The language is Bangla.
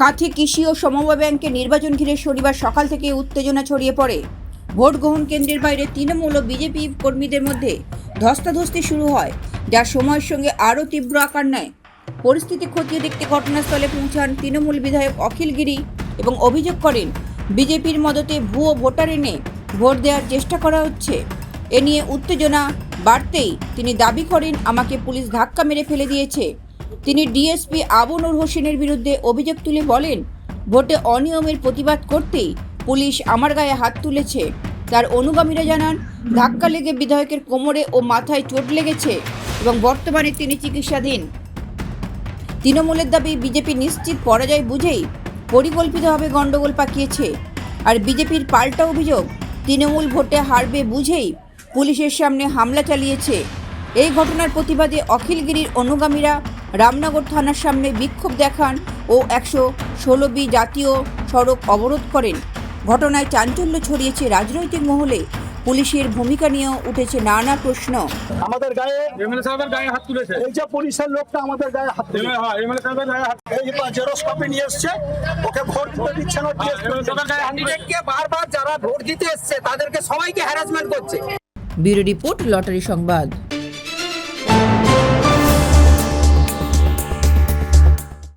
কাঁথি কৃষি ও সমবায় ব্যাংকের নির্বাচন ঘিরে শনিবার সকাল থেকে উত্তেজনা ছড়িয়ে পড়ে। ভোট গ্রহণ কেন্দ্রের বাইরে তৃণমূল ও বিজেপি কর্মীদের মধ্যে ধস্তাধস্তি শুরু হয়, যা সময়ের সঙ্গে আরও তীব্র আকার নেয়। পরিস্থিতি খতিয়ে দেখতে ঘটনাস্থলে পৌঁছান তৃণমূল বিধায়ক অখিল গিরি এবং অভিযোগ করেন, বিজেপির মদতে ভুয়ো ভোটার এনে ভোট দেওয়ার চেষ্টা করা হচ্ছে। এ নিয়ে উত্তেজনা বাড়তেই তিনি দাবি করেন, আমাকে পুলিশ ধাক্কা মেরে ফেলে দিয়েছে। তিনি ডিএসপি আবুনুর হোসেনের বিরুদ্ধে অভিযোগ তুলে বলেন, ভোটে অনিয়মের প্রতিবাদ করতেই পুলিশ আমার গায়ে হাত তুলেছে। তার অনুগামীরা জানান, ধাক্কা লেগে বিধায়কের কোমরে ও মাথায় চোট লেগেছে এবং বর্তমানে তিনি চিকিৎসাধীন। তৃণমূলের দাবি, বিজেপি নিশ্চিত পরাজয় বুঝেই পরিকল্পিতভাবে গণ্ডগোল পাকিয়েছে। আর বিজেপির পাল্টা অভিযোগ, তৃণমূল ভোটে হারবে বুঝেই পুলিশের সামনে হামলা চালিয়েছে। এই ঘটনার প্রতিবাদে অখিলগিরির অনুগামীরা রামনগর থানার সামনে বিক্ষোভ দেখান ও একশো ষোলো বি জাতীয় সড়ক অবরোধ করেন। ঘটনায় চাঞ্চল্য ছড়িয়েছে রাজনৈতিক মহলে। পুলিশের ভূমিকা নিয়েও উঠেছে নানা প্রশ্ন। আমাদের গায়ে এমএলএ সাহেবের গায়ে হাত তুলেছে। এই যে পুলিশের লোকটা আমাদের গায়ে হাত তুলে এমএলএ হ্যাঁ এমএলএ সাহেবের গায়ে হাত এই জেরক্স কপি নিয়ে এসছে ওকে ভোট দিতে দিচ্ছে না হ্যাঁ, গায়ে হাত তুলেছে। ক্যান্ডিডেটকে বারবার যারা ভোট দিতে এসছে তাদেরকে সবাইকে হ্যারাসমেন্ট করছে। ব্যুরো রিপোর্ট লটারি সংবাদ।